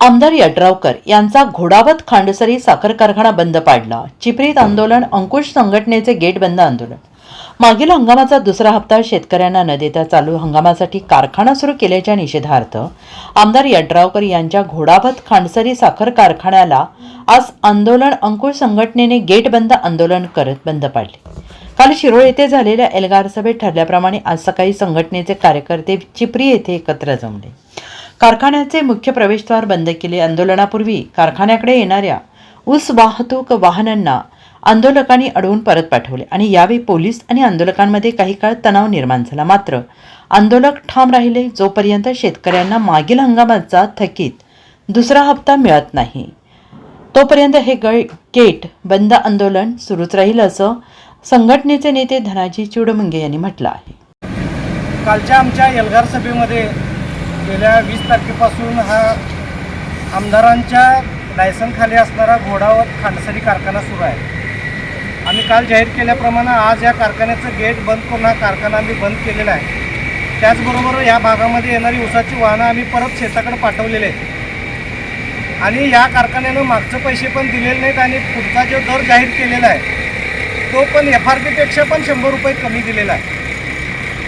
आमदार यड्रावकर यांचा घोडावत खांडसरी साखर कारखाना बंद पाडला. चिपरीत आंदोलन अंकुश संघटनेचे गेट बंद आंदोलन. मागील हंगामाचा दुसरा हप्ता शेतकऱ्यांना न देता चालू हंगामासाठी कारखाना सुरू केल्याच्या निषेधार्थ आमदार यड्रावकर यांच्या घोडावत खांडसरी साखर कारखान्याला आज आंदोलन अंकुश संघटनेने गेट बंद आंदोलन करत बंद पाडले. काल शिरोळ येथे झालेल्या एल्गार सभेत ठरल्याप्रमाणे आज सकाळी संघटनेचे कार्यकर्ते चिपरी येथे एकत्र जमले. कारखान्याचे मुख्य प्रवेशद्वार बंद केले आंदोलनापूर्वी. कारखान्याकडे येणाऱ्या ऊस वाहतूक वाहनांना आंदोलकांनी अडवून परत पाठवले आणि यावेळी पोलीस आणि आंदोलकांमध्ये काही काळ तणाव निर्माण झाला. मात्र आंदोलक ठाम राहिले जोपर्यंत शेतकऱ्यांना मागील हंगामाचा थकीत दुसरा हप्ता मिळत नाही. तोपर्यंत हे ग गेट बंद आंदोलन सुरूच राहील असं संघटनेचे नेते धनाजी चुडमुंगे यांनी म्हटलं आहे. कालच्या आमच्या एल्गार सभेमध्ये गेल्या वीस तारखेपासून हा आमदारांच्या लायसनखाली असणारा घोडावर खांडसरी कारखाना सुरू आहे. आम्ही काल जाहीर केल्याप्रमाणे आज या कारखान्याचं गेट बंद करून हा कारखाना आम्ही बंद केलेला आहे. त्याचबरोबर या भागामध्ये येणारी ऊसाची वाहनं आम्ही परत शेताकडे पाठवलेले आहेत. आणि या कारखान्यानं मागचे पैसे पण दिलेले नाहीत आणि पुढचा जो दर जाहीर केलेला आहे तो पण एफ आर पीपेक्षा पण शंभर रुपये कमी दिलेला आहे.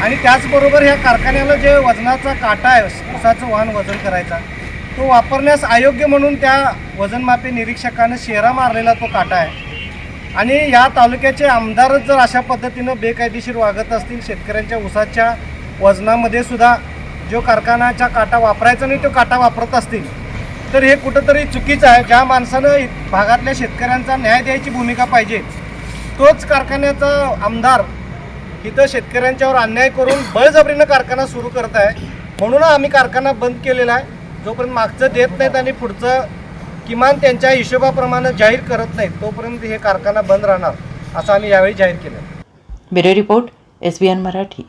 आणि त्याचबरोबर ह्या कारखान्याला जे वजनाचा काटा आहे उसाचं वाहन वजन करायचा तो वापरण्यास अयोग्य म्हणून त्या वजनमापी निरीक्षकानं शेरा मारलेला तो काटा आहे. आणि या तालुक्याचे आमदारच जर अशा पद्धतीनं बेकायदेशीर वागत असतील शेतकऱ्यांच्या उसाच्या वजनामध्ये सुद्धा जो कारखानाचा काटा वापरायचा नाही तो काटा वापरत असतील तर हे कुठंतरी चुकीचं आहे. ज्या माणसानं भागातल्या शेतकऱ्यांचा न्याय द्यायची भूमिका पाहिजे तोच कारखान्याचा आमदार इथं शेतकऱ्यांच्यावर अन्याय करून बळजबरीनं कारखाना सुरू करत आहे म्हणून आम्ही कारखाना बंद केलेला आहे. जोपर्यंत मागचं देत नाहीत आणि पुढचं किमान त्यांच्या हिशोबाप्रमाणे जाहीर करत नाहीत तोपर्यंत हे कारखाना बंद राहणार असं आम्ही यावेळी जाहीर केलं. Bureau report S B N Marathi.